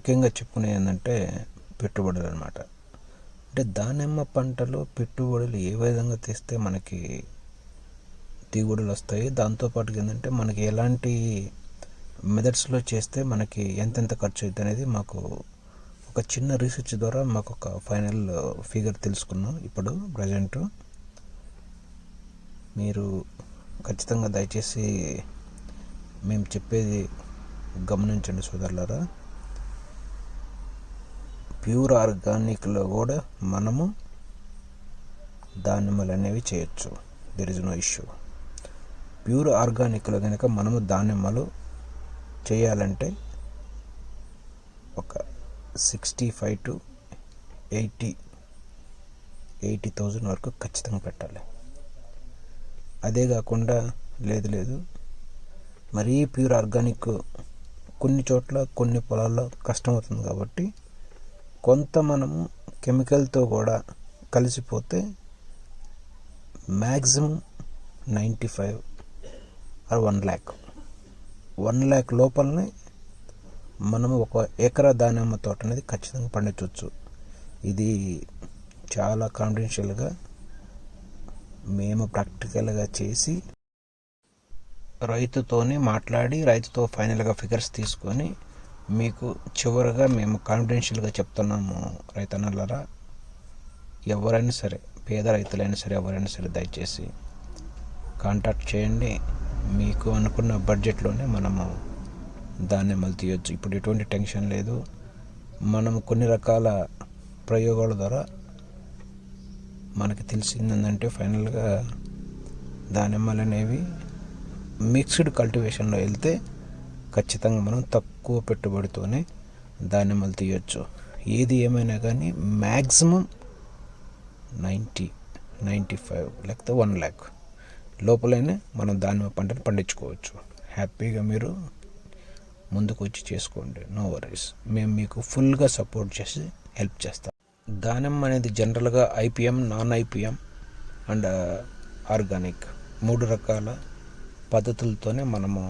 ముఖ్యంగా చెప్పుకునే ఏంటంటే పెట్టుబడులు అనమాట అంటే దానిమ్మ పంటలో పెట్టుబడులు ఏ విధంగా తెస్తే మనకి దిగుబడులు వస్తాయి దాంతోపాటు ఏంటంటే మనకి ఎలాంటి మెథడ్స్లో చేస్తే మనకి ఎంతెంత ఖర్చు అవుతుంది అనేది మాకు ఒక చిన్న రీసెర్చ్ ద్వారా మాకు ఒక ఫైనల్ ఫిగర్ తెలుసుకున్నాం ఇప్పుడు ప్రజెంట్. మీరు ఖచ్చితంగా దయచేసి మేము చెప్పేది గమనించండి సోదరులారా. ప్యూర్ ఆర్గానిక్లో కూడా మనము దానిమ్మలు అనేవి చేయొచ్చు. There is no issue pure ఆర్గానిక్లో కనుక మనము దానిమ్మలు చేయాలంటే ఒక sixty five to eighty eighty thousand వరకు ఖచ్చితంగా పెట్టాలి. అదే కాకుండా లేదు లేదు మరీ ప్యూర్ ఆర్గానిక్ కొన్ని చోట్ల కొన్ని పొలాల్లో కష్టమవుతుంది కాబట్టి కొంత మనము కెమికల్తో కూడా కలిసిపోతే maximum ninety five or one lakh one lakh లోపలనే మనము ఒక ఎకరా దానిమ్మ తోట అనేది ఖచ్చితంగా పండించవచ్చు. ఇది చాలా కాన్ఫిడెన్షియల్గా మేము ప్రాక్టికల్గా చేసి రైతుతోనే మాట్లాడి రైతుతో ఫైనల్గా ఫిగర్స్ తీసుకొని మీకు చివరగా మేము కాన్ఫిడెన్షియల్గా చెప్తున్నాము రైతన్నలారా. ఎవరైనా సరే పేద రైతులైనా సరే ఎవరైనా సరే దయచేసి కాంటాక్ట్ చేయండి. మీకు అనుకున్న బడ్జెట్లోనే మనము దానిమ్మలు తీయొచ్చు. ఇప్పుడు ఎటువంటి టెన్షన్ లేదు. మనం కొన్ని రకాల ప్రయోగాల ద్వారా మనకి తెలిసింది ఏంటంటే ఫైనల్గా దానిమ్మలు అనేవి మిక్స్డ్ కల్టివేషన్లో వెళ్తే ఖచ్చితంగా మనం తక్కువ పెట్టుబడితోనే దానిమ్మలు తీయొచ్చు. ఏది ఏమైనా కానీ మ్యాక్సిమం నైంటీ నైంటీ ఫైవ్ లేకపోతే వన్ ల్యాక్ లోపలైనా మనం దానిమ్మ పంటను పండించుకోవచ్చు. హ్యాపీగా మీరు ముందుకు వచ్చి చేసుకోండి. నో వరీస్ మేము మీకు ఫుల్గా సపోర్ట్ చేసి హెల్ప్ చేస్తాం. దానిమ్మ అనేది జనరల్గా IPM non IPM and organic మూడు రకాల పద్ధతులతోనే మనము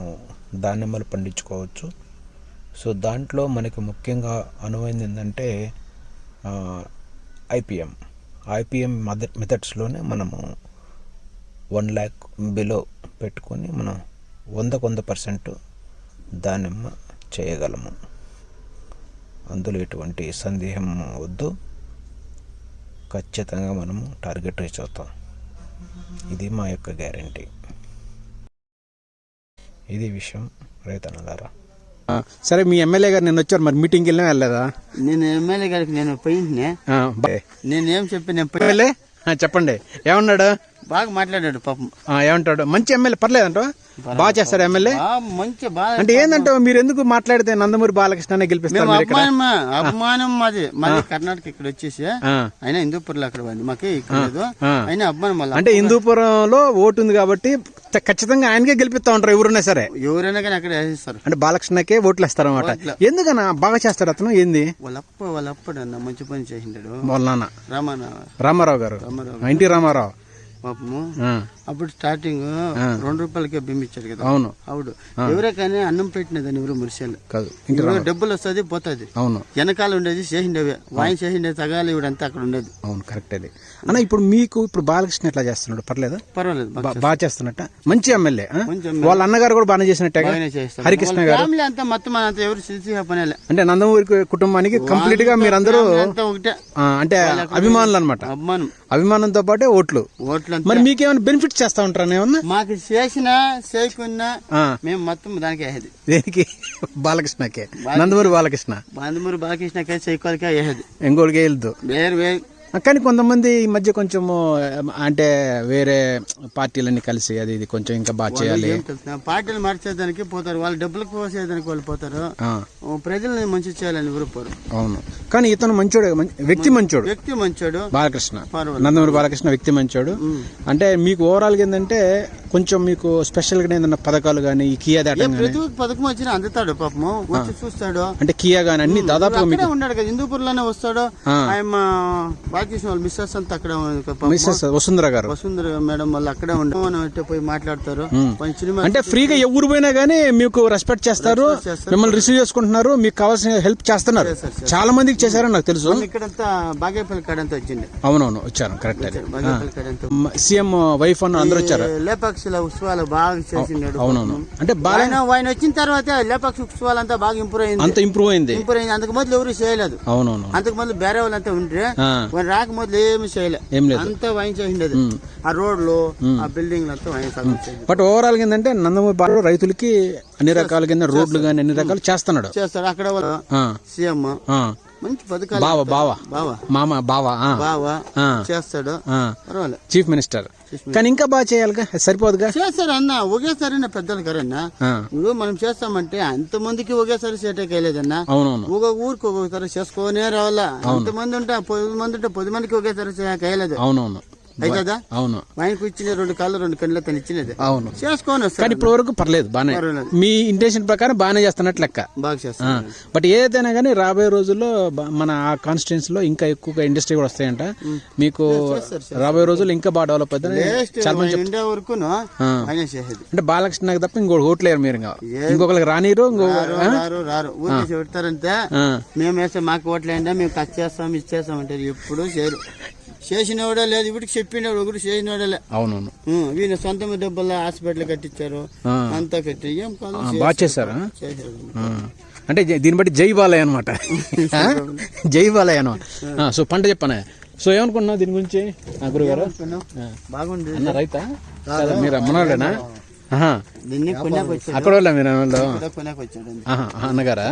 దానిమ్మలు పండించుకోవచ్చు. సో దాంట్లో మనకి ముఖ్యంగా అనువైంది ఏంటంటే ఐపీఎం ఐపీఎం మద మెథడ్స్లోనే మనము వన్ ల్యాక్ బిలో పెట్టుకొని మనం వందకు వంద పర్సెంట్ దానిమ్మ చేయగలము. అందులో ఎటువంటి సందేహం వద్దు. ఖచ్చితంగా మనము టార్గెట్ రీచ్ అవుతాం. ఇది మా యొక్క గ్యారంటీ. ఇది విషయం. రైతన్నలారా సరే మీ ఎమ్మెల్యే గారు నేను వచ్చారు మరి మీటింగ్కి వెళ్ళినా వెళ్ళలేదా? నేను ఎమ్మెల్యే గారికి నేను పోయింటే నేనేం చెప్పి నేను చెప్పండి. ఏమన్నాడు? బాగా మాట్లాడాడు పాపం. ఏమంటాడు? మంచి ఎమ్మెల్యే పర్లేదంట బాగా చేస్తారు ఎమ్మెల్యే? మంచి బాగా అంటే ఏంటంటే మీరు ఎందుకు మాట్లాడితే నందమూరి బాలకృష్ణనే గెలిపిస్తారు అభిమానం అభిమానం మాది. మాది కర్ణాటక ఇక్కడ వచ్చేసి అయినా హిందూపూర్లో అక్కడ ఉంది. మాకే ఇక్కడ లేదు. ఆ. అయినా అభిమానం అంటే హిందూపురంలో ఓటు ఉంది కాబట్టి ఖచ్చితంగా ఆయనకే గెలిపిస్తా ఉంటారు ఎవరున్నా సరే. ఎవరైనా కానీ అక్కడ వేసేస్తారు. అంటే బాలకృష్ణకే ఓట్లు వేస్తారు అనమాట ఎందుకన్నా? బాగా చేస్తాడు అతను. ఏంది? వాళ్ళప్ప వాళ్ళప్పుడు అన్న మంచి పని చేసిండాడు వాళ్ళ నాన్న. రామన్న రామారావు గారు. రామారావు ఎన్టీ రామారావు. పాపము. అప్పుడు స్టార్టింగ్ రెండు రూపాయలకే బింబిచ్చాడు కదా. అవును. అవుడు. ఎవరే కానీ అన్నం పెట్టినదని ఎవరు మురిసేలు కాదు ఇప్పుడు డబ్బులు వస్తుంది పోతుంది. అవును. వెనకాల ఉండేది చేసిండేవి వాయిన్ చేసిండే తగాలి ఇవిడంతా అక్కడ ఉండేది. అవును కరెక్ట్ అది. అన్న ఇప్పుడు మీకు ఇప్పుడు బాలకృష్ణ ఎట్లా చేస్తున్నాడు? పర్లేదా? పర్వాలేదు బాగా చేస్తున్నట్ట. మంచి ఎమ్మెల్యే వాళ్ళ అన్నగారు కూడా బాగానే చేసినట్టే హరికృష్ణ గారు? ఫ్యామిలీ అంతా మొత్తం అంతా ఎవరు సిలిసి పనేలే. అంటే నందమూరి కుటుంబానికి కంప్లీట్గా మీరందరూ ఒకటే. అంటే అభిమానులు అనమాట అభిమానం. అభిమానంతో పాటే ఓట్లు. ఓట్లంతా. మరి మీకేమైనా బెనిఫిట్ చేస్తా ఉంటారా ఏమన్నా? మాకు చేసినా చేయకున్నా మేము మొత్తం దానికి వేసేది దేనికి? బాలకృష్ణకే. నందమూరి బాలకృష్ణ. బంధుమూరు బాలకృష్ణకే చేయకోలకే వేసేది ఎంగోడికే వెళ్తూ వేరు వేరు కానీ కొంతమంది ఈ మధ్య కొంచెము అంటే వేరే పార్టీలన్నీ కలిసి అది ఇది కొంచెం ఇంకా బాగా చేయాలి. పార్టీలు మార్చేదానికి పోతారు. వాళ్ళు డబ్బులకు పోసేదానికి వాళ్ళు పోతారు. ప్రజల్ని మంచి చేయాలని ఎవరు పోరు అవును. కానీ ఇతను మంచోడు మంచి- వ్యక్తి మంచోడు. వ్యక్తి మంచోడు. బాలకృష్ణ. నందమూరి బాలకృష్ణ వ్యక్తి మంచోడు. అంటే మీకు ఓవరాల్గా ఏంటంటే కొంచెం మీకు స్పెషల్గా ఏదైనా పథకాలు కానీ ఈ కియా దాటం ప్రతి పథకం వచ్చినా అందుతాడు పాపము. వచ్చి చూస్తాడు. అంటే కియా కానీ అన్ని అక్కడే ఉన్నాడు కదా హిందూపూర్లోనే వస్తాడు. ఆ. ఆయన వాళ్ళ మిస్సెస్ అంతా అక్కడ మిస్సెస్ వసుంధర గారు. వసుంధర మేడం వాళ్ళు అక్కడే అంటే పోయి మాట్లాడతారు. సినిమా అంటే ఫ్రీగా ఎవరు పోయినా గానీ మీకు రెస్పెక్ట్ చేస్తారు. మిమ్మల్ని రిసీవ్ చేసుకుంటున్నారు. మీకు కావాల్సిన హెల్ప్ చేస్తున్నారు. చాలా మందికి చేశారని నాకు తెలుసు. ఇక్కడంతా బాగేపల్లి కాడంతా వచ్చింది. అవునవును వచ్చారు. కరెక్ట్ అది. సీఎం వైఫ్ అన్న అందరూ వచ్చారు? లేపాక్షుల ఉత్సవాలు బాగా చేసిండు అవునవును. అంటే బాగా ఆయన వచ్చిన తర్వాత లేపాక్షి ఉత్సవాలు అంతా బాగా ఇంప్రూవ్ అయింది. అంత ఇంప్రూవ్ అయింది. ఇంప్రూవ్ అయింది. అంతకు మొదలు ఎవరు చేయలేదు. అవునవును. అంతకు మొదలు వేరే వాళ్ళంతా ఉంటే రాక మొదలు ఏమి చేయలే. ఏం లేదు. అంతా వాయిన్ చేసిండేది ఆ రోడ్లు ఆ బిల్డింగ్లు అంతా చేసింది బట్ ఓవరాల్ ఏంటంటే నందమూరి బాలు రైతులకి అన్ని రకాల కింద రోడ్లు కానీ అన్ని రకాలు చేస్తున్నాడు. చేస్తారు అక్కడ సీఎం. మంచి పథకాలు బావ బావ. బావా. మామ బావ బావా చేస్తాడు. పర్వాలేదు చీఫ్ మినిస్టర్. కానీ ఇంకా బాగా చేయాలిగా? సరిపోదుగా? చేస్తారు అన్న ఒకేసారి పెద్దలు కరన్నా. నువ్వు మనం చేస్తామంటే అంత మందికి ఒకేసారి సేటకి వెళ్ళలేదన్నా అవునవును. ఒక ఊరికి ఒక్కొక్కసారి చేసుకోనే రావాలా? అంతమంది ఉంటే పది మంది ఉంటే పది మందికి ఒకేసారి చేయలేదు అవునవును. అవును. ఆయనకు ఇచ్చిన రెండు కాళ్ళు రెండు కళ్ళు తను ఇచ్చినది. అవును. చేసుకొని కానీ ఇప్పటి వరకు పర్లేదు బానే. మీ ఇంటెన్షన్ ప్రకారం బాగానే చేస్తున్నట్లు లెక్క. బాగా చేస్తాడు బట్ ఏదైనా కానీ రాబోయే రోజుల్లో మన ఆ కాన్స్టిట్యున్సీ లో ఇంకా ఎక్కువగా ఇండస్ట్రీ కూడా వస్తాయంట. మీకు రాబోయే రోజుల్లో ఇంకా బాగా డెవలప్ అవుతుంది ఆయన చేసేది. అంటే బాలకృష్ణకి తప్ప ఇంకోటి ఓట్లేరు మీరు ఇంకా. ఇంకొకరికి రానిరు రారు రారు ఊరికి పెడతారంటే ఆ, మేము వేస్తే మాకు ఓట్లేంటే మేము కట్ చేస్తాం ఇచ్చేస్తాం అంటారు. ఎప్పుడు చేయరు. చేసినవాడే లేదు ఇప్పటికి చెప్పినవాడు ఒకటి చేసినవాడే అవునవును. వీళ్ళ సొంత డబ్బుల్లో హాస్పిటల్ కట్టించారు. అంతా కట్టి ఏం బాగా చేశారా. అంటే దీన్ని బట్టి జై బాలయ్య అనమాట జై బాలయ్య అనమాట సో పంట చెప్పానే? సో ఏమనుకున్నావు దీని గురించి? గురుగారు. బాగుంది. రైతా? మీరు అమ్మనాళ్ళేనా? ఆహా. దీన్ని కొన్నాకు వచ్చాడు. అక్కడ వాళ్ళ మీరు వాళ్ళు అన్నగారా?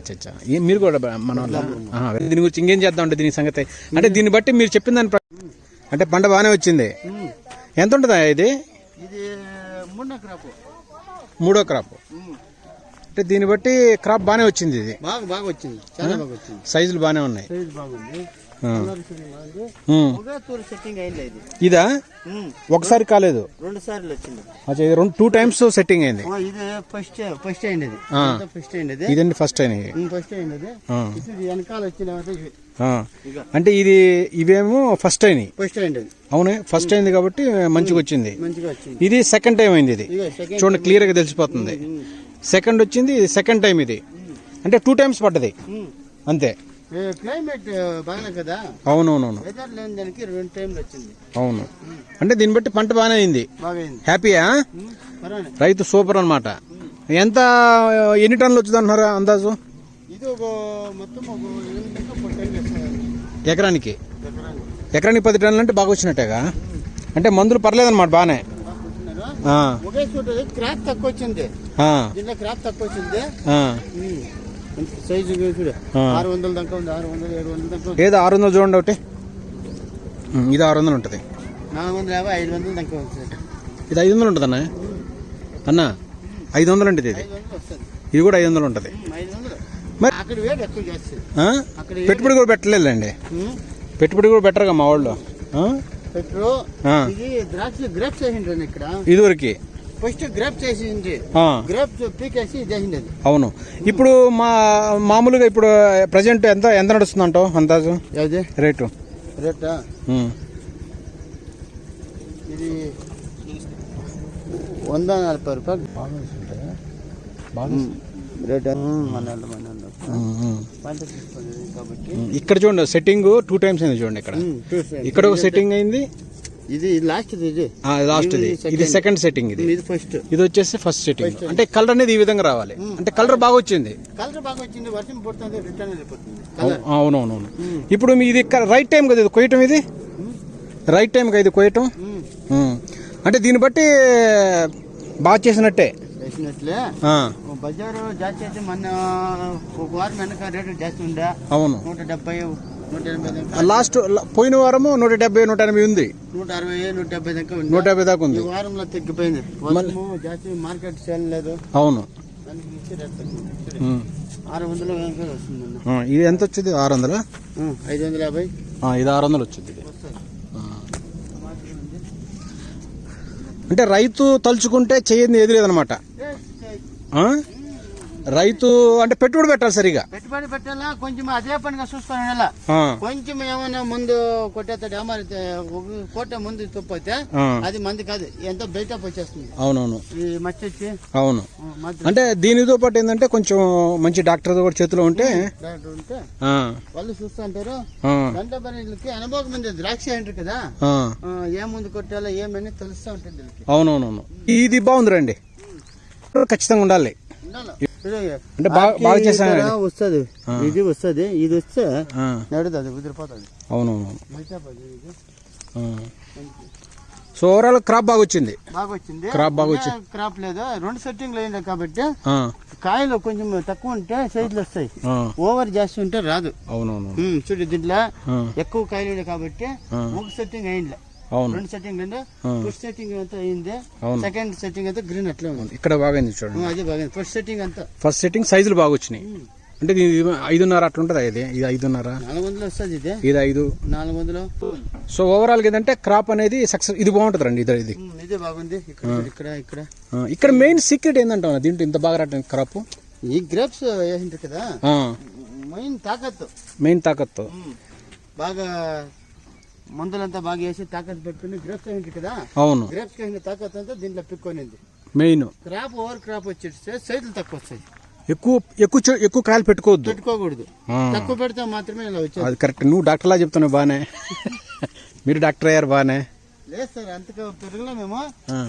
అచ్చా మీరు కూడా మన వాళ్ళ. దీని గురించి ఇంకేం చేద్దాం అంటే దీని సంగతి? అంటే దీన్ని బట్టి మీరు చెప్పిన దాని అంటే పంట బాగానే వచ్చింది. ఎంత ఉంటుందా ఇది? ఇది మూడో క్రాప్. మూడో క్రాప్. ఉం. అంటే దీన్ని బట్టి క్రాప్ బాగానే వచ్చింది ఇది. బాగా బాగా వచ్చింది. చాలా బాగా వచ్చింది. సైజులు బాగానే ఉన్నాయి. సైజ్ బాగుంది. ఇది. ఒకసారి కాలేదు. రెండు సార్లు వచ్చింది. అచ్చా ఇది రెండు టూ టైమ్స్ సెట్టింగ్ అయింది. ఇది ఫస్ట్ ఫస్ట్ అయింది. ఫస్ట్ అయింది ఇదండి ఫస్ట్ అయినాయి ఉం, ఫస్ట్ అయింది ఇది. వెనకాల వచ్చిన అంటే ఇది ఇవేమో ఫస్ట్ అయినాయి. ఫస్ట్ అయింది అవునే ఫస్ట్ అయింది కాబట్టి మంచిగా వచ్చింది. ఇది సెకండ్ టైం అయింది ఇది. చూడండి క్లియర్గా తెలిసిపోతుంది. సెకండ్ వచ్చింది సెకండ్ టైం ఇది. అంటే టూ టైమ్స్ పడ్డది. అంతే. క్లైమేట్ బాగానే కదా? అవునవునవును. వెదర్ లేని దానికి రెండు టైంలు వచ్చింది. అవును. అంటే దీన్ని బట్టి పంట బాగానే అయింది. హ్యాపీయా రైతు సూపర్ అన్నమాట. ఎంత ఎన్ని టన్నులు వచ్చింది అంటున్నారా అందాజు? ఇది ఒక మొత్తం ఒక ఎకరానికి? ఎకరానికి. పది టన్నులు అంటే బాగా వచ్చినట్టేగా? అంటే మందులు పర్లేదన్నమాట బాగానే. ఒకే చోట క్రాప్ తక్కువ వచ్చింది. దీంట్లో క్రాప్ తక్కువ వచ్చింది. సైజు చూడు. ఆరు వందల దాకా ఉంది ఆరు వందలు ఏడు వందల దాకా ఉంది. ఏదో ఆరు వందలు చూడండి ఒకటి. ఇది ఆరు వందలు ఉంటుంది. నాలుగు వందల యాభై ఐదు వందల దాకా వస్తుంది ఇది ఐదు వందలు ఉంటుంది అన్న? అన్న ఐదు వందలు ఉంటుంది ఇది. ఇది కూడా ఐదు వందలు ఉంటుంది మరి పెట్టుబడి కూడా పెట్టలేదండి. పెట్టుబడి కూడా పెట్టరుగా మా వాళ్ళు. ఇది ద్రాక్ష గ్రేప్స్ వేసిండ్రు ఇక్కడ. ఇదివరకు ఫస్ట్ పీకేసి ఇది వేసింది అది అవును. ఇప్పుడు మా మామూలుగా ఇప్పుడు ప్రజెంట్ ఎంత ఎంత నడుస్తుందంటావు అందాజు? అదే రేటు? రేటా. ఇది వంద నలభై రూపాయలు. రేటా ఉమ్, ఇక్కడ చూడండి సెట్టింగ్ టూ టైమ్స్ అయింది చూడండి ఇక్కడ. ఇక్కడ ఒక సెట్టింగ్ అయింది ఇది లాస్ట్ ఇది. లాస్ట్ ఇది ఇది సెకండ్ సెట్టింగ్ ఇది. ఇది ఫస్ట్ ఇది వచ్చేసి ఫస్ట్ సెట్టింగ్ అంటే కలర్ అనేది ఈ విధంగా రావాలి. అంటే కలర్ బాగా వచ్చింది. కలర్ బాగా వచ్చింది వర్షం పడుతుంది రిటర్న్ అవునవునవును. ఇప్పుడు మీ ఇది రైట్ టైం కదా ఇది కొయ్యటం ఇది? రైట్ టైం కదా ఇది కొయ్యటం. అంటే దీన్ని బట్టి బాగా చేసినట్టే. బజారు జాస్తి అయితే మొన్న ఒక వారం వెనక రేటు జాస్తి ఉండే అవును. నూట డెబ్బై లాస్ట్ పోయిన వారము నూట డెబ్బై నూట ఎనభై ఉంది. నూట అరవై నూట డెబ్బై దాకా ఉంది. నూట యాభై దాకా ఉంది. వారంలో తగ్గిపోయింది. జాస్తి మార్కెట్ సేల్ లేదు. అవును. ఆరు వందల ఇది ఎంత వచ్చింది? ఆరు వందల? ఐదు వందల యాభై. ఇది ఆరు వందలు వచ్చింది. అంటే రైతు తలుచుకుంటే చేయని ఎదురేదనమాట ఏ, ఏ, రైతు అంటే పెట్టుబడి పెట్టాలి సరిగా. పెట్టుబడి పెట్టాలా? కొంచెం అదే పనిగా చూసుకొని కొంచెం ఏమైనా ముందు కొట్టేస్తాడు ఏమైతే కొట్టే ముందు తప్పైతే అది మంది కాదు ఎంతో బయట వచ్చేస్తుంది. అవునవును. ఈ మచ్చ వచ్చి అవును అంటే దీనితో పాటు ఏంటంటే కొంచెం మంచి డాక్టర్ కూడా చేతిలో ఉంటే డాక్టర్ ఉంటే వాళ్ళు చూస్తూ ఉంటారు. గంట పనికి అనుభవం ఉంది ద్రాక్ష అంటారు కదా? ఏ ముందు కొట్టాలో ఏమని తెలుస్తూ ఉంటుంది అవునవునవును. ఇది బాగుంది రండి. ఖచ్చితంగా ఉండాలి. అంటే బాగా వస్తుంది. ఇది వస్తుంది ఇది వస్తే నడుతుంది కుదిరిపోతుంది. అవునవును. సో ఓవరాల్ క్రాప్ బాగా వచ్చింది. బాగా వచ్చింది క్రాప్ బాగా ఇంకా క్రాప్ లేదు. రెండు సెట్టింగ్లు అయింది కాబట్టి కాయలు కొంచెం తక్కువ ఉంటే సైజులు వస్తాయి. ఓవర్ జాస్తి ఉంటే రాదు. అవునవును చూడు దీంట్లో ఎక్కువ కాయలు కాబట్టి. ఒక సెట్టింగ్ అయింది. అవును. రెండు సెట్టింగ్ అంటే. ఫస్ట్ సెట్టింగ్ అంతా అయింది. సెకండ్ సెట్టింగ్ అంతా గ్రీన్ అట్లే ఉంది. ఇక్కడ బాగా అయింది చూడండి. అది బాగా ఫస్ట్ సెట్టింగ్ అంతా. ఫస్ట్ సెట్టింగ్ సైజులు బాగా వచ్చినాయి. అంటే ఐదున్నర అట్లా ఉంటుంది ఇది? ఇది ఐదున్నర? నాలుగు వందలు వస్తుంది ఇది. ఇది ఐదు. నాలుగు వందలు సో ఓవరాల్ ఏంటంటే క్రాప్ అనేది సక్సెస్ ఇది బాగుంటుంది రండి ఇది. ఇది ఇదే బాగుంది. ఇక్కడ ఇక్కడ ఇక్కడ. ఇక్కడ మెయిన్ సీక్రెట్ ఏంటంటే దీంట్లో ఇంత బాగా రావడానికి క్రాప్ ఈ గ్రేప్స్ వేసింటారు కదా. మెయిన్ తాకత్తు. మెయిన్ తాకత్తు. బాగా మందులంతా బాగా వేసి తాకత్తు పెట్టుకుని గ్రేప్స్ వేసింటారు కదా? అవును. గ్రేప్స్ వేసిన తాకత్తు అంతా దీంట్లో పిక్కొనింది. మెయిన్. క్రాప్ ఓవర్ క్రాప్ వచ్చేస్తే సైజులు తక్కువ వస్తాయి. ఎక్కువ ఎక్కువ ఎక్కువ కాయలు పెట్టుకోవద్దు. పెట్టుకోకూడదు. తక్కువ పెడితే మాత్రమే ఇలా వచ్చేది. అది కరెక్ట్. నువ్వు డాక్టర్లా చెప్తున్నావు బానే. మీరు డాక్టర్ అయ్యారు బానే. లేదు సార్ అంతగా పెరగలే మేము.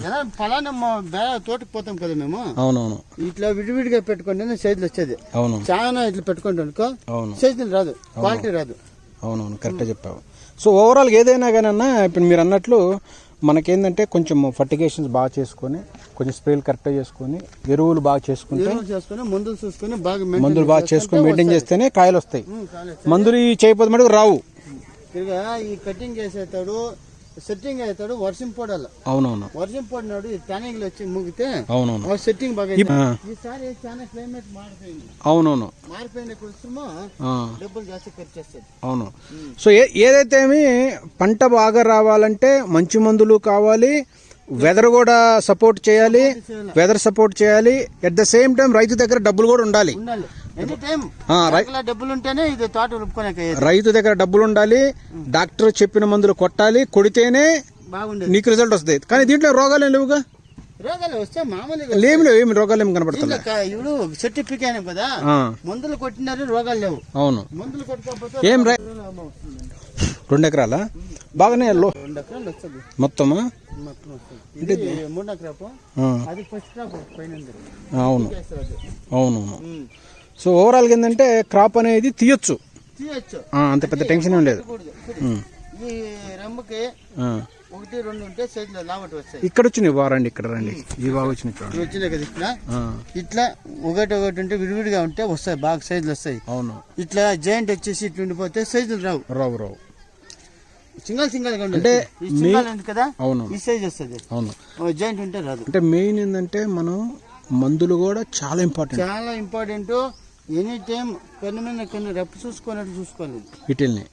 ఎలా ఫలానా తోటకి పోతాం కదా మేము. అవునవును. ఇట్లా విడివిడిగా పెట్టుకుంటేనే సైజులు వచ్చేది. అవును. చాలా ఇట్లా పెట్టుకుంటాం అనుకో అవును. సైజులు రాదు క్వాలిటీ రాదు. అవునవును కరెక్ట్గా చెప్పావు. సో ఓవరాల్ ఏదైనా కానీ అన్న ఇప్పుడు మీరు అన్నట్లు మనకేందంటే కొంచెం ఫర్టిగేషన్స్ బాగా చేసుకొని కొంచెం స్ప్రేలు కరెక్ట్గా చేసుకొని ఎరువులు బాగా చేసుకుంటే మందులు చూసుకుని బాగా మందులు బాగా చేసుకొని మెయింటైన్. చేస్తేనే కాయలు వస్తాయి. మందులు ఈ చేయకపోతే మటుకు రావు ఈ కటింగ్ చేసేతాడు సెట్టింగ్ అవుతాడు వర్షం పడాలి. అవునవును. వర్షం పడినాడు ఈ టనింగ్లు వచ్చి ముగితే అవునవును. సెట్టింగ్ బాగా ఈసారి చాలా క్లైమేట్ మారిపోయింది. అవునవును. మారిపోయిన కొంచెము ఆ, డబ్బులు జాస్తి ఖర్చు చేస్తుంది అవును. సో ఏదైతే ఏమి పంట బాగా రావాలంటే మంచి మందులు కావాలి వెదర్ కూడా సపోర్ట్ చేయాలి వెదర్ సపోర్ట్ చేయాలి. ఎట్ ద సేమ్ టైం రైతు దగ్గర డబ్బులు కూడా ఉండాలి. ఎనీ టైం డబ్బులు ఉంటేనే ఇది తోట ఉలుపుకోలేక రైతు దగ్గర డబ్బులు ఉండాలి డాక్టర్ చెప్పిన మందులు కొట్టాలి కొడితేనే నీకు రిజల్ట్ వస్తుంది. కానీ దీంట్లో రోగాలు ఏం లేవుగా? రోగాలు వస్తే మామూలుగా లేమి లేవు ఏమి రోగాలు ఏమి కనపడతలే దీంట్లో కా- ఇప్పుడు సర్టిఫికేట్ అయినా కదా మందులు కొట్టినారు రోగాలు లేవు. అవును. మందులు కొట్టకపోతే ఏం రై. రెండు ఎకరాలా? బాగానే మొత్తమా? ఉంది. అవును. సో ఓవరాల్గా ఏంటంటే క్రాప్ అనేది తీయొచ్చు. అంత పెద్ద టెన్షన్ ఏం లేదు. ఈ. ఒకటి రెండు ఉంటే సైజులో లావటి వస్తాయి. ఇక్కడ వచ్చినాయి. బా రండి ఇక్కడ రండి. ఈ బాగా వచ్చినాయి చూడండి. ఇవి వచ్చినాయి కదా ఇట్లా? ఇట్లా ఒకటి ఒకటి ఉంటే విడివిడిగా ఉంటే వస్తాయి. బాగా సైజులు వస్తాయి. అవును. ఇట్లా జాయింట్ వచ్చేసి ఇట్లా ఉండిపోతే సైజులు రావు. రావు రావు. సింగల్ సింగల్గా అంటే సింగల్ కదా అవును. ఈ సైజ్ వస్తుంది. అవును. జాయింట్ ఉంటే రాదు. అంటే మెయిన్ ఏంటంటే మనం మందులు కూడా చాలా ఇంపార్టెంట్ చాలా ఇంపార్టెంట్ ఎనీ టైం కొన్ని మీద కొన్ని రెప్పు చూసుకున్నట్టు చూసుకోవాలి. వీటిల్ని.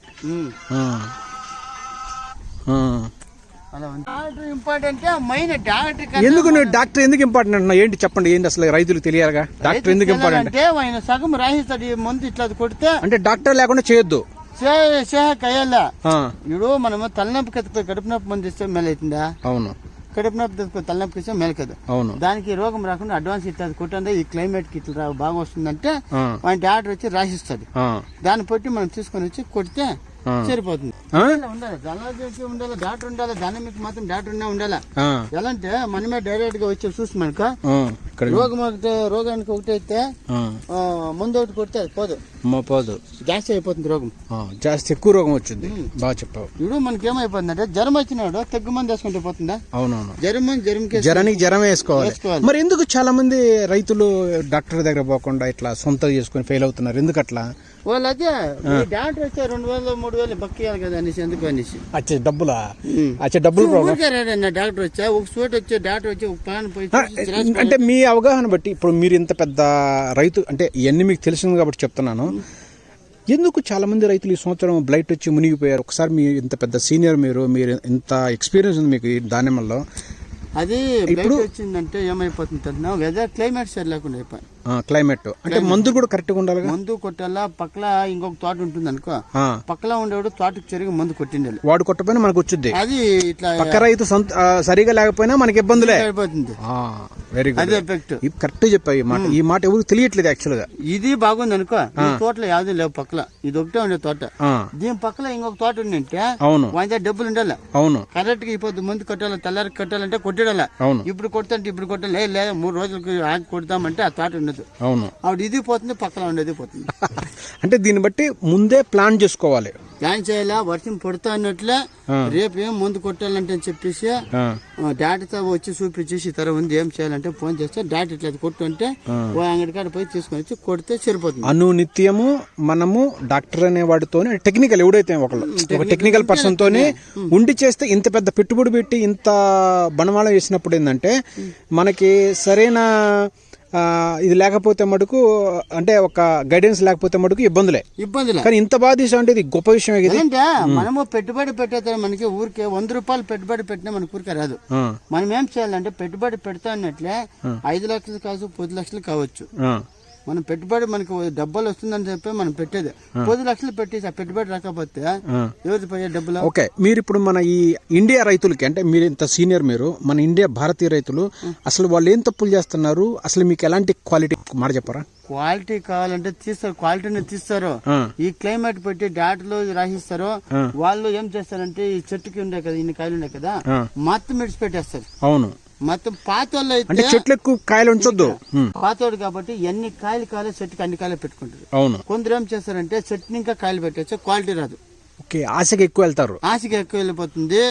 డాక్టర్ ఇంపార్టెంట్ మెయిన్ డాక్టర్ ఎందుకు నువ్వు డాక్టర్ ఎందుకు ఇంపార్టెంట్ అంటున్నా ఏంటి చెప్పండి ఏంటి అసలు రైతులకు తెలియాలిగా? డాక్టర్ ఎందుకు ఇంపార్టెంట్? అంటే ఆయన సగం రాసిస్తాడు ఈ మందు ఇట్లా కొడితే అంటే డాక్టర్ లేకుండా చేయొద్దు. సే కయ్యాలా? ఇప్పుడు మనము తలనొప్పి కత్తిపోయి కడుపు నొప్పి మంది ఇస్తే మేలు అవుతుందా అవును. కడుపు నొప్పి తలనొప్పి ఇస్తే మేలు కదా అవును. దానికి రోగం రాకుండా అడ్వాన్స్ ఇట్లా కొట్టండి ఈ క్లైమేట్కి ఇట్లా బాగా వస్తుందంటే ఆ, ఆయన డాక్టర్ వచ్చి రాసిస్తాడు. ఆ, దాన్ని బట్టి మనం తీసుకొని వచ్చి కొడితే. సరిపోతుంది. ఉండాలి జనాలకి ఉండాలి డాక్టర్ ఉండాలి దాని మీకు మాత్రం డాక్టర్ ఉన్నా ఉండాలి. ఎలా అంటే మనమే డైరెక్ట్గా వచ్చి చూసి మనక ఆ, ఇక్కడ రోగం ఒకటి రోగానికి ఒకటి అయితే మందు ఒకటి కొడితే పోదు. పోదు. జాస్తి అయిపోతుంది రోగం. జాస్తి ఎక్కువ రోగం వచ్చింది. బాగా చెప్పావు. ఇప్పుడు మనకి ఏమైపోతుందంటే జ్వరం వచ్చినాడు తగ్గు మంది వేసుకుంటే పోతుందా? అవునవును. జ్వరం జ్వరం జ్వరానికి జ్వరం వేసుకోవాలి. వేసుకోవాలి. మరి ఎందుకు చాలా మంది రైతులు డాక్టర్ దగ్గర పోకుండా ఇట్లా సొంత చేసుకొని ఫెయిల్ అవుతున్నారు? ఎందుకు అట్లా వాళ్ళు అదే డాక్టర్ వచ్చే రెండు వేలు మూడు వేలు బక్కియాలి కదా అనేసి ఎందుకు అనేసి. అచ్చే డబ్బులా. అచ్చే డబ్బులు ప్రాబ్లం ఊరికే రాడన్న డాక్టర్ వచ్చా ఒక చోట వచ్చే డాక్టర్ వచ్చి ఒక ప్లాన్ పోయి అంటే మీ అవగాహన బట్టి ఇప్పుడు మీరు ఇంత పెద్ద రైతు అంటే ఇవన్నీ మీకు తెలిసింది కాబట్టి చెప్తున్నాను. ఎందుకు చాలా మంది రైతులు ఈ సంవత్సరం బ్లైట్ వచ్చి మునిగిపోయారు? ఒకసారి మీ ఇంత పెద్ద సీనియర్ మీరు మీరు ఇంత ఎక్స్పీరియన్స్ ఉంది మీకు ఈ దానిమ్మల్లో అది ఇప్పుడు వచ్చిందంటే ఏమైపోతుంది వెదర్ క్లైమేట్ సరి లేకుండా అయిపోయి క్లైమేట్ అంటే మందు కూడా కరెక్ట్గా ఉండాలిగా? మందు కొట్టాలా? పక్కల ఇంకొక తోట ఉంటుంది అనుకో పక్కల ఉండేవాడు తోటకు చెరిగి మందు కొట్టిండాలి వాడు కొట్టపోయినా మనకు వచ్చుద్ది. అది ఇట్లా పక్క రైతు సరిగా లేకపోయినా మనకి ఇబ్బందులే. అయిపోతుంది. వెరీ గుడ్ ఎఫెక్ట్ కరెక్ట్ చెప్పావు ఈ మాట. ఈ మాట ఎవరికి తెలియట్లేదు యాక్చువల్గా. ఇది బాగుంది అనుకో తోటలో యావది లేవు పక్కల ఇది ఒకటే ఉండే తోట. దీని పక్కల ఇంకొక తోట ఉండింటే అవును. వాయిదా డబ్బులు ఉండాలి. అవును. కరెక్ట్గా ఇప్పుడు ముందు కొట్టాలి తెల్లారి కొట్టాలంటే కొట్టాల అవును. ఇప్పుడు కొడతాంటే ఇప్పుడు కొట్టాలి. లేదు లేదు మూడు రోజులకి ఆగి కొడతామంటే ఆ తోట ఉండదు. అవును. ఆవిడ ఇది పోతుంది పక్కన ఉండేది పోతుంది. అంటే దీన్ని బట్టి ముందే ప్లాన్ చేసుకోవాలి. ప్లాన్ చేయాలా? వర్షం పడుతా అన్నట్లే రేపు ఏం ముందు కొట్టాలంటే అని చెప్పేసి ఆ, డాటాతో వచ్చి చూపించేసి తర ఉంది ఏం చేయాలంటే ఫోన్ చేస్తే డాటా ఇట్లా కొట్టు అంటే ఓ అంగడి కాడ పోయి తీసుకొని వచ్చి కొడితే సరిపోతుంది. అను నిత్యము మనము డాక్టర్ అనే వాడితోనే టెక్నికల్ ఎవడైతే ఒకళ్ళు ఒక టెక్నికల్ పర్సన్ తోనే ఉండి చేస్తే ఇంత పెద్ద పెట్టుబడి పెట్టి ఇంత బణవాళం వేసినప్పుడు ఏంటంటే మనకి సరైన ఇది లేకపోతే మటుకు అంటే ఒక గైడెన్స్ లేకపోతే మటుకు ఇబ్బందులే. ఇబ్బందిలే. కానీ ఇంత బాధ అంటే ఇది గొప్ప విషయం ఏంటంటే మనము పెట్టుబడి పెట్టేది మనకి ఊరికే వంద రూపాయలు పెట్టుబడి పెట్టినా మనకి ఊరికే రాదు. మనం ఏం చేయాలంటే పెట్టుబడి పెడతా అన్నట్లే ఐదు లక్షలు కావచ్చు పది లక్షలు కావచ్చు. మనం పెట్టుబడి మనకి డబ్బులు వస్తుందని చెప్పి మనం పెట్టేది. పది లక్షలు పెట్టేసి ఆ పెట్టుబడి రాకపోతే. ఎవరి పోయే డబ్బులు? ఓకే మీరు ఇప్పుడు మన ఈ ఇండియా రైతులకి అంటే మీరు ఇంత సీనియర్ మీరు మన ఇండియా భారతీయ రైతులు అసలు వాళ్ళు ఏం తప్పులు చేస్తున్నారు? అసలు మీకు ఎలాంటి క్వాలిటీ మాట చెప్పరా? క్వాలిటీ కావాలంటే తీస్తారు క్వాలిటీని తీస్తారు. ఈ క్లైమేట్ పెట్టి డాట్లో రాసిస్తారు. వాళ్ళు ఏం చేస్తారంటే ఈ చెట్టుకి ఉండే కదా ఇన్ని కాయలు ఉన్నాయి కదా. మొత్తం మిడిచి పెట్టేస్తారు అవును. మొత్తం పాత వాళ్ళు అంటే చెట్లు ఎక్కువ కాయలు ఉంచొద్దు. పాతోడు కాబట్టి ఎన్ని కాయలు కాయలు చెట్టుకి అన్ని కాయలు పెట్టుకుంటారు. అవును. కొందరు ఏం చేస్తారంటే చెట్టుని ఇంకా కాయలు పెట్టచ్చు క్వాలిటీ రాదు. ఓకే ఆశకి ఎక్కువ వెళ్తారు. ఆశకి ఎక్కువ వెళ్ళిపోతుంది.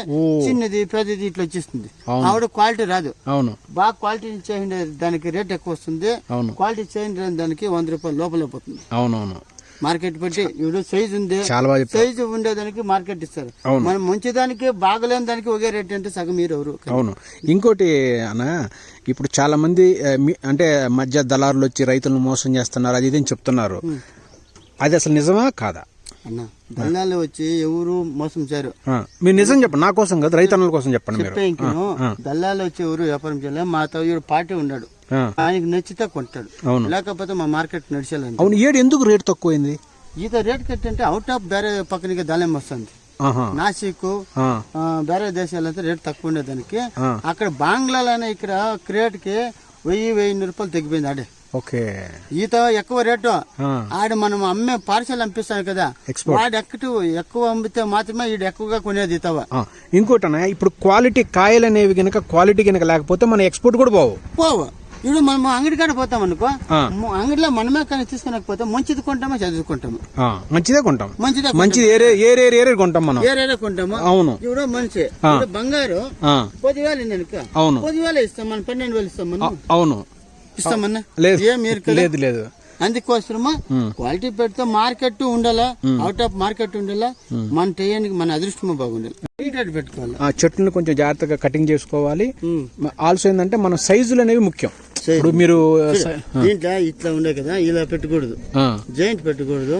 చిన్నది పెద్దది ఇట్లా వచ్చేస్తుంది. ఆవిడ క్వాలిటీ రాదు. అవును. బాగా క్వాలిటీ చేయండి దానికి రేట్ ఎక్కువ వస్తుంది. అవును. క్వాలిటీ చేయండి దానికి వంద రూపాయలు లోపల పోతుంది. అవునవును. మార్కెట్ పెట్టి ఇప్పుడు సైజ్ ఉంది. చాలా సైజు ఉండేదానికి మార్కెట్ ఇస్తారు. మనం మంచిదానికి బాగలేని దానికి ఒకే రేట్ అంటే సగం మీరు ఎవరు? అవును. ఇంకోటి అన్న ఇప్పుడు చాలా మంది అంటే మధ్య దళారులు వచ్చి రైతులను మోసం చేస్తున్నారు అది ఇది అని చెప్తున్నారు అది అసలు నిజమా కాదా? అన్న దళాలు వచ్చి ఎవరు మోసం చేయరు. మీరు నిజం చెప్పండి నా కోసం కదా రైతన్నల కోసం చెప్పండి చెప్పే దళాలు వచ్చి ఎవరు వ్యాపారం చేయలేదు మా తవ్వుడు పార్టీ ఉన్నాడు. ఆయనకి నచ్చితే కొంటాడు. లేకపోతే మా మార్కెట్ నడిచేయాలంటే అవును ఏడు ఎందుకు రేట్ తక్కువైంది? ఈత రేట్ కట్టంటే అవుట్ ఆఫ్ వేరే పక్కనకి దాలేం వస్తుంది. నాసిక్ వేరే దేశాలంతా రేట్ తక్కువ ఉండేదానికి ఆ. అక్కడ బంగ్లాలోనే ఇక్కడ క్రేట్కి వెయ్యి వెయ్యి రూపాయలు తగ్గిపోయింది ఆడే. ఓకే. ఈత ఎక్కువ రేటు. ఆడ మనం అమ్మే పార్సల్ పంపిస్తాం కదా. వాడు ఎక్కువ ఎక్కువ అమ్మితే మాత్రమే ఈడు ఎక్కువగా కొనేది ఈతవ ఇంకోటనా ఇప్పుడు క్వాలిటీ కాయలు అనేవి గనక క్వాలిటీ గనక లేకపోతే మన ఎక్స్పోర్ట్ కూడా పోవు. పోవు. ఇప్పుడు మనం అంగడి కాడ పోతాం అనుకో అంగడిలో మనమే కానీ తీసుకునకపోతే మంచిది కొంటామా చదువుకుంటాము మంచిదే కొంటాం. మంచిదే మంచిది ఏరే ఏరే ఏరే కొంటాం మనం. ఏరేరే కొంటాము? అవును. ఇప్పుడు ఇప్పుడు బంగారు పదివేలు నేను అవును. పదివేలు ఇస్తాం మనం పన్నెండు వేలు ఇస్తాం మనం. అవును. ఇస్తామన్నా? లేదు? లేదు లేదు. అందుకోసమా క్వాలిటీ పెడితే మార్కెట్ ఉండాలా అవుట్ ఆఫ్ మార్కెట్ ఉండాలా మన టయానికి మన అదృష్టం బాగుండాలి. పెట్టుకోవాలి? ఆ చెట్లను కొంచెం జాగ్రత్తగా కటింగ్ చేసుకోవాలి. ఆల్సో ఏంటంటే మన సైజులు అనేవి ముఖ్యం. ఇప్పుడు మీరు దీంట్లో ఇట్లా ఉండే కదా ఇలా పెట్టకూడదు. జాయింట్ పెట్టకూడదు.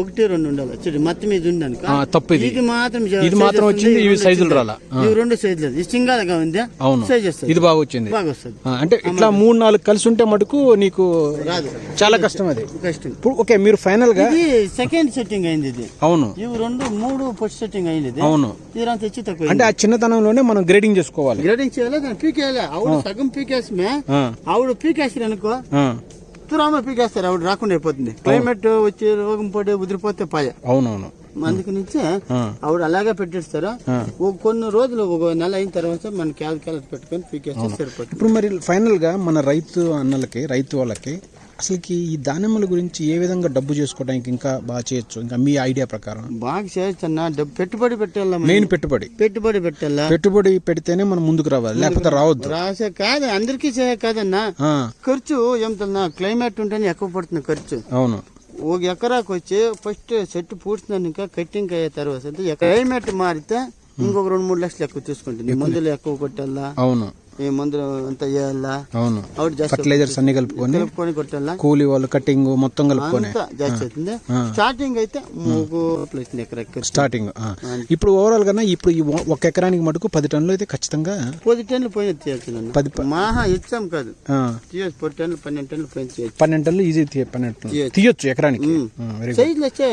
ఒకటి రెండు ఉండాలి. చూడు మొత్తం అనుకో ఆ, తప్పు ఇది. మాత్రం ఇది మాత్రం వచ్చింది ఇవి సైజులు రాలా. ఇవి రెండు సైజులు. ఇది సింగాలుగా ఉంది? అవును. ఇది బాగా వచ్చింది. బాగా వస్తుంది. అంటే ఇట్లా మూడు నాలుగు కలిసి ఉంటే మటుకు నీకు రాదు. చాలా కష్టం అది. కష్టం. ఇప్పుడు ఓకే మీరు ఫైనల్గా ఇది సెకండ్ సెట్టింగ్ అయింది ఇది. అవును. ఇవి రెండు మూడు ఫస్ట్ సెట్టింగ్ అయింది ఇది. అవును. తీరా తెచ్చి తక్కువ అంటే ఆ చిన్నతనంలోనే మనం గ్రేడింగ్ చేసుకోవాలి. గ్రేడింగ్ చేయాలి? దాన్ని పీకేయాలి? ఆవిడ సగం పీకేసమే ఆవిడ పీకేసారు అనుకో. తురామ పీకేస్తారు ఆవిడ రాకుండా అయిపోతుంది. క్లైమేట్ వచ్చి రోగం పడి ఉదిరిపోతే పాయ. అవునవును. అందుకు నుంచి ఆవిడ అలాగే పెట్టేస్తారు. కొన్ని రోజులు ఒక నెల అయిన తర్వాత మన క్యాల్కులేట్ పెట్టుకొని పీకేస్తే సరిపోతుంది. ఇప్పుడు మరి ఫైనల్గా మన రైతు అన్నలకి రైతు వాళ్ళకి అసలుకి ఈ దానిమ్మల గురించి ఏ విధంగా డబ్బు చేసుకోవడానికి ఇంకా బాగా చేయొచ్చు? ఇంకా మీ ఐడియా ప్రకారం. బాగా చేయొచ్చు అన్న డబ్బు పెట్టుబడి పెట్టాలా. మెయిన్ పెట్టుబడి. పెట్టుబడి పెట్టాలా? పెట్టుబడి పెడితేనే మనం ముందుకు రావాలి లేకపోతే రావద్దు. రాసే కాదు అందరికీ చేయ కాదన్నా. ఖర్చు ఏమిటన్నా క్లైమేట్ ఉంటేనే ఎక్కువ పడుతుంది ఖర్చు. అవును. ఒక ఎకరాకు వచ్చి ఫస్ట్ చెట్టు పూడ్చినాను ఇంకా కట్టింగ్ అయ్యే తర్వాత క్లైమేట్ మారితే ఇంకొక రెండు మూడు లక్షలు ఎక్కువ తీసుకుంటుంది మందులు ఎక్కువ కొట్టాలా? అవును. ఈ మందులు అంతా వేయాలా? అవును. ఫర్టిలైజర్స్ అన్ని కలుపుకొని కలుపుకొని కొట్టాలా? కూలీ వాళ్ళు కటింగ్ మొత్తం కలుపుకొని. జాస్తి అవుతుంది స్టార్టింగ్ అయితే మూగు ప్లస్ ఎకర స్టార్టింగ్. ఇప్పుడు ఓవరాల్గా ఇప్పుడు ఒక ఎకరానికి మటుకు పది టన్నులు అయితే ఖచ్చితంగా పది టన్నులు పోయిన తీయచ్చు పది మాహా ఇచ్చాం కాదు. తీయచ్చు పది టన్నులు పన్నెండు టన్నులు పోయిన తీయచ్చు. పన్నెండు టన్నులు ఈజీ పన్నెండు తీయొచ్చు. ఎకరానికి. సైజులు వచ్చే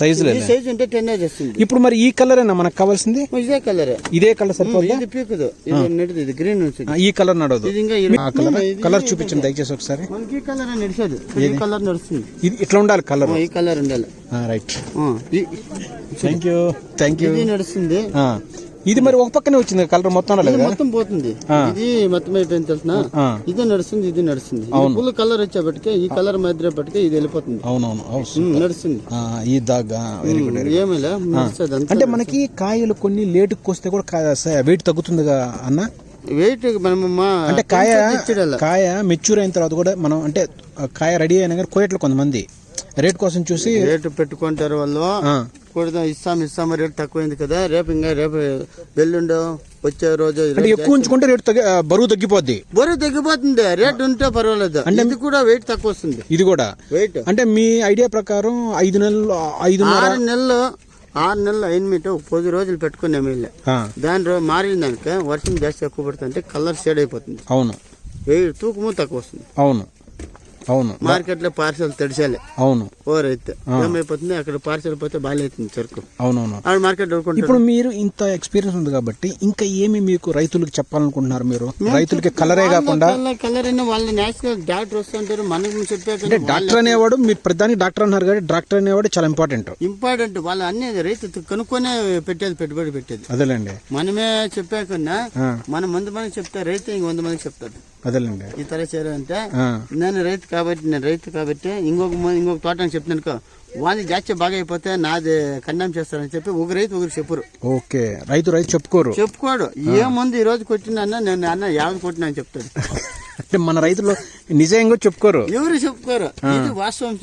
సైజులు సైజు ఉంటే టెన్ ఏజ్ వస్తుంది. ఇప్పుడు మరి ఈ కలరేనా మనకు కావాల్సింది? ఇదే కలర్ ఇదే కలర్ సరిపోద్దా? ఇది పీకుదు. ఇది నెడదు ఇది గ్రీన్ ఈ కలర్ నడవదు. ఆ కలర్ కలర్ చూపించండి దయచేసి ఒకసారి. మనకి కలర్ నడిచేది ఈ కలర్ నడుస్తుంది. ఇది ఇట్లా ఉండాలి కలర్. ఈ కలర్ ఉండాలి. Right. Thank you thank you ఇది నడుస్తుంది. ఇది మరి ఒక పక్కనే వచ్చింది కలర్ మొత్తం మొత్తం పోతుంది. ఇది మొత్తం అయిపోయింది తెలిసిన. ఇది నడుస్తుంది ఇది నడుస్తుంది. ఫుల్ కలర్ వచ్చేపటికే ఈ కలర్ మధ్య పట్టుకే ఇది వెళ్ళిపోతుంది. అవునవును నడుస్తుంది. ఈ దాగా అంతా అంటే మనకి కాయలు కొన్ని లేటుకి వస్తే కూడా వెయిట్ తగ్గుతుందిగా అన్న? వెయిట్ మనం మా అంటే కాయ. కాయ మెచ్యూర్ అయిన తర్వాత కూడా మనం అంటే కాయ రెడీ అయినా కానీ కోయట్లు కొంతమంది. రేట్ కోసం చూసి రేటు పెట్టుకుంటారు వాళ్ళు. ఇస్తాం ఇస్తాం రేటు తక్కువైంది కదా. రేపు ఇంకా రేపు వెల్లుండో వచ్చే రోజు అంటే ఎక్కువ ఉంచుకుంటే రేటు బరువు తగ్గిపోద్ది. బరువు తగ్గిపోతుంది. రేట్ ఉంటే పర్వాలేదు. ఇది కూడా వెయిట్ తక్కువ వస్తుంది. ఇది కూడా. వెయిట్. అంటే మీ ఐడియా ప్రకారం ఐదు నెలలు ఐదున్నర ఆరు నెలలు ఆరు నెలలు అయినమిట ఒక పది రోజులు పెట్టుకుని ఆ, దాని మారిన దానిక వర్షం జాస్తి ఎక్కువ పడుతుంటే కలర్ షేడ్ అయిపోతుంది. అవును. తూకము తక్కువ వస్తుంది. అవును. అవును. మార్కెట్లో పార్సల్ తడిసేలే అవును. ఓవర్ అయితే ఏమైపోతుంది? అక్కడ పార్సల్ పోతే బాగాలేతుంది చెరుకు అవునవును. ఆడ మార్కెట్ ఇప్పుడు మీరు ఇంత ఎక్స్పీరియన్స్ ఉంది కాబట్టి ఇంకా ఏమి మీకు రైతులకు చెప్పాలనుకుంటున్నారు మీరు? రైతులకి కలరే కాకుండా కలర్ అయినా వాళ్ళ నేచురల్ డాక్టర్ వస్తుంటారు. మనకు చెప్పాక అంటే డాక్టర్ అనేవాడు మీరు ప్రధాని డాక్టర్ అన్నారు కాబట్టి డాక్టర్ అనేవాడు చాలా ఇంపార్టెంట్ ఇంపార్టెంట్ వాళ్ళు అన్ని రైతు కనుక్కొనే పెట్టేది పెట్టుబడి పెట్టేది. అదేలేండి. మనమే చెప్పాకన్నా ఆ. మనం వంద మందికి చెప్తే రైతు ఇంక వంద మందికి చెప్తాడు. అదేలేండి. ఈ తర చేరు అంటే ఆ, నేను రైతు కాబట్టి నేను రైతు కాబట్టి ఇంకొక ఇంకొక తోట అని చెప్తున్నాను అనుకో వాళ్ళు జాస్తి బాగా అయిపోతే నాది కన్నం చేస్తారని చెప్పి ఒక రైతు ఒకరికి చెప్పరు. ఓకే రైతు రైతు చెప్పుకోరు. చెప్పుకోడు. ఏ మందు ఈ రోజు కొట్టినా నేను అన్న యాభై కొట్టినా అని చెప్తాడు. అంటే మన రైతులు నిజంగా చెప్పుకోరు. ఎవరు చెప్పుకోరు? ఇది వాస్తవం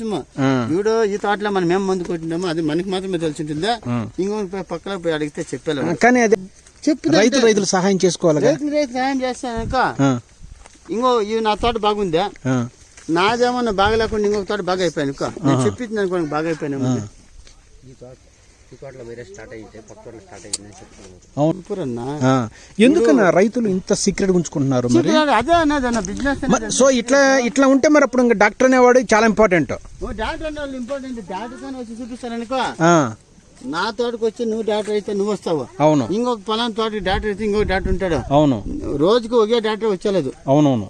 ఇప్పుడు ఈ తోటలో మనం ఏం మందు కొట్టినామో అది మనకి మాత్రమే తెలిసి ఉంటుందా ఇంకొక పక్కన పోయి అడిగితే చెప్పాలి కానీ అదే చెప్పు రైతు రైతులు సహాయం చేసుకోవాలిగా రైతు చేస్తాననుక ఆ, ఇంకో ఇది నా తోట బాగుందా? నాదేమన్నా బాగా లేకుండా ఇంకొక తోట బాగా అయిపోయాను అనుకో నేను చెప్పింది అనుకోండి బాగా అయిపోయాను ఎందుకన్నా రైతులు ఇంత సీక్రెట్ ఉంచుకుంటున్నారు మరి? అదే అన్నది అన్న బిజినెస్ మరి సో ఇట్లా ఇట్లా ఉంటే మరి అప్పుడు ఇంకా డాక్టర్ అనేవాడు చాలా ఇంపార్టెంట్ డాక్టర్ ఇంపార్టెంట్ డాక్టర్ కానీ వచ్చి చూపిస్తారనుకో ఆ, నా తోటకు వచ్చి నువ్వు డాక్టర్ అయితే నువ్వు వస్తావు. అవును. ఇంకొక పలానా తోటకి డాక్టర్ అయితే ఇంకొక డాక్టర్ ఉంటాడు. అవును. రోజుకి ఒకే డాక్టర్ వచ్చలేదు అవునవును.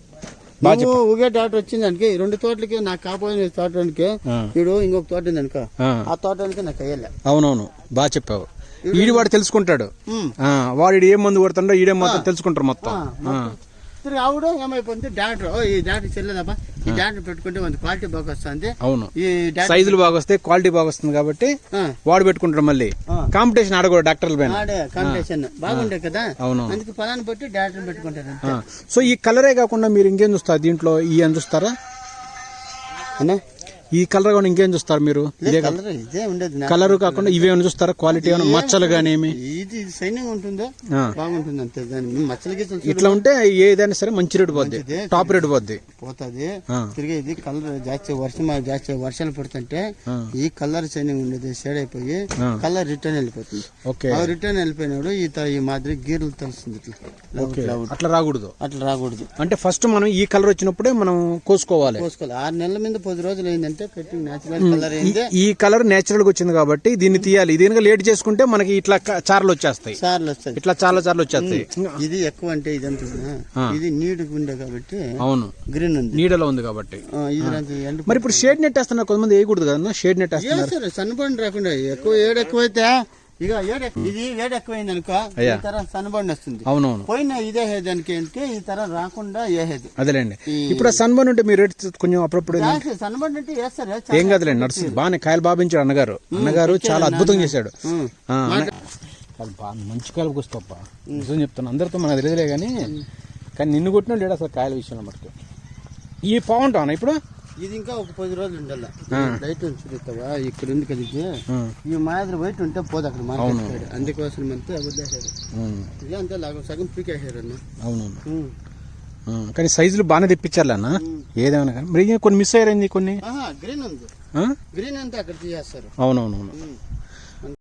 నువ్వు ఒకే డాక్టర్ వచ్చిందానికి రెండు తోటలకి నాకు కాపోయిన తోటకి ఆ. ఇప్పుడు ఇంకొక తోట ఉంది అనుకో ఆ, తోటకి నాకు అయ్యలే. అవునవును బాగా చెప్పావు. ఈడు వాడు తెలుసుకుంటాడు. ఆ, వాడు ఏం మందు కొడుతుండో ఈడే మొత్తం. తెలుసుకుంటారు మొత్తం తిరిగి ఆవిడ ఏమైపోతుంది డాక్టర్ ఓ ఈ డాక్టర్ చెల్లెదబ్బా. ఈ డాక్టర్ పెట్టుకుంటే మన క్వాలిటీ బాగా వస్తుంది అవును. ఈ సైజులు బాగా వస్తాయి క్వాలిటీ బాగా వస్తుంది కాబట్టి వాడు పెట్టుకుంటాడు మళ్ళీ. కాంపిటీషన్ ఆడకూడదు డాక్టర్ల పైన. కాంపిటీషన్ బాగుండే కదా? అవును అందుకే ఫలాన్ని బట్టి డాక్టర్ పెట్టుకుంటారు సో ఈ కలరే కాకుండా మీరు ఇంకేం చూస్తారు? దీంట్లో ఈ చూస్తారా? అన్నా? ఈ కలర్ కాకుండా ఇంకేం చూస్తారు మీరు? ఇదే కలర్ ఇదే ఉండేది కలర్ కాకుండా ఇవేమైనా చూస్తారా? క్వాలిటీ ఏమైనా? మచ్చలు కానీ ఇది సైనింగ్ ఉంటుందో. బాగుంటుంది అంతే. దాని మచ్చల ఇట్లా ఉంటే ఏదైనా సరే మంచి రేటు పోద్ది. టాప్ రేటు పోద్ది. పోతుంది. తిరిగి ఇది కలర్ జాస్తి వర్షం జాస్తి వర్షాలు పడుతుంటే. ఈ కలర్ సైనింగ్ ఉండేది షేడ్ అయిపోయి. కలర్ రిటర్న్ వెళ్ళిపోతుంది. ఓకే. రిటర్న్ వెళ్ళిపోయినప్పుడు ఈ త- ఈ మాదిరి గీర్లు తెలుస్తుంది ఇట్లా. అట్లా రాకూడదు. అట్లా రాకూడదు. అంటే ఫస్ట్ మనం ఈ కలర్ వచ్చినప్పుడే మనం కోసుకోవాలి. కోసుకోవాలి. ఆరు నెలల మీద పది రోజులు కటింగ్ కలర్ ఈ కలర్ నేచురల్గా వచ్చింది కాబట్టి దీన్ని తీయాలి. దీనికి లేట్ చేసుకుంటే మనకి ఇట్లా క- చారలు వచ్చేస్తాయి. సార్లు వస్తుంది ఇట్లా చాలా చార్లు వచ్చేస్తాయి. ఇది ఎక్కువ అంటే ఇది ఎంత ఉందా? ఇది నీడుగా ఉండే కాబట్టి అవును. గ్రీన్ ఉంది. నీడలో ఉంది కాబట్టి. ఆ, ఇది అంత ఎండ మరి ఇప్పుడు షేడ్ నెట్ వేస్తున్నారు కొంతమంది వేయకూడదు కదా షేడ్ నెట్ వేస్తున్నారు. వేస్తారు సన్నబండి రాకుండా ఎక్కువ ఏడు ఎక్కువైతే ఇక ఏడు ఇది ఏడు ఎక్కువైంది అనుకో ఈ. తర సన్నబండి వస్తుంది. అవునవును. పోయిన ఇదే హేజ్ దానికి అంటే ఈ తర రాకుండా ఏ హేజ్ అదేలేండి. ఇప్పుడు ఆ సన్ బర్న్ ఉంటే మీరు రేట్ కొంచెం అప్పుడప్పుడు సన్నబండి అంటే వేస్తారు? ఏం కాదులేండి నడుస్తుంది బాగానే కాయలు బాబించాడు అన్నగారు. అన్నగారు చాలా అద్భుతంగా చేశాడు. మంచి కాయలు కూస్తప్ప నిజం చెప్తాను అందరితో మనకు తెలియదులే కానీ కానీ నిన్ను కొట్టిన లేడు అసలు కాయల విషయంలో మటుకు? ఈ బాగుంటావు ఇప్పుడు? ఇది ఇంకా ఒక పది రోజులు ఉండాల. లైట్ చూస్తావా ఇక్కడ ఉంది కదా ఇది. ఈ మాదిరి వైట్ ఉంటే పోదు అక్కడ మార్కెట్ సైడ్ అందుకోసం అంతే వదిలేసారు ఉమ్, ఇది అంతే లాగం సగం పీకేసారు అన్న. అవునవును. ఉమ్, కానీ సైజులు బాగానే తెప్పించాలి అన్న. ఏదేమైనా కానీ. మరి కొన్ని మిస్ అయ్యారండి కొన్ని? గ్రీన్ ఉంది? గ్రీన్ అంతా అక్కడ తీసేస్తారు. అవునవునవును. ఉమ్.